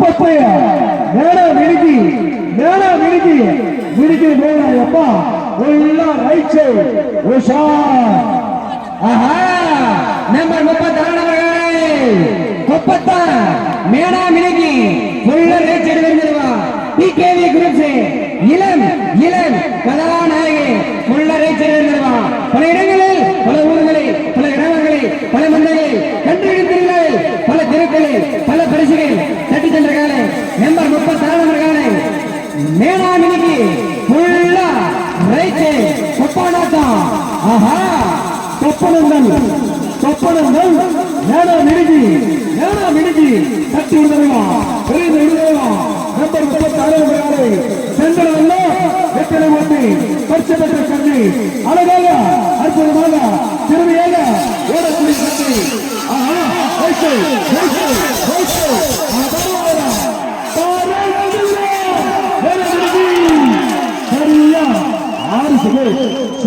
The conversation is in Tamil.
முப்பத்தைய நேரா விடுக்கி நேரா விடுக்கி விடுக்கி நேரா அப்பா உள்ள ரைட் சைடு உஷா. ஆஹா நம்பர் முப்பத்தாறு நபர்களே. முப்பத்தாறு. மேடா மினகி ஃபுல்ல ரேட் எடுத்துருவா பிகேவி குரூப்ஸ் இளம் இளம் கதாநாயகி ஃபுல்ல ரேட் எடுத்துருவா பல இடங்களில் பல ஊர்களில் பல கிராமங்களில் பல மந்தங்களில் கண்டுபிடித்தீர்கள். பல திருக்களில் பல பரிசுகள். தட்டி நம்பர் முப்பத்தாறு நம்பர் காலை மேடா மினகி ஃபுல்லா ரைட் கொப்பாடாட்டம் ஆஹா சொப்பனங்கள் சொப்பனங்கள் நேரா விடுக்கி நேரா விடுக்கி தட்டி விடுதலைவா பெரிய விடுதலைவா நம்பர் முப்பத்தி ஆறு நாளை சென்றதல்ல வெற்றிலை ஓட்டி பரிசு பெற்ற கல்வி அழகாக அற்புதமாக திறமையாக ஓடக்கூடிய கல்வி ஆஹா வயசு Ares,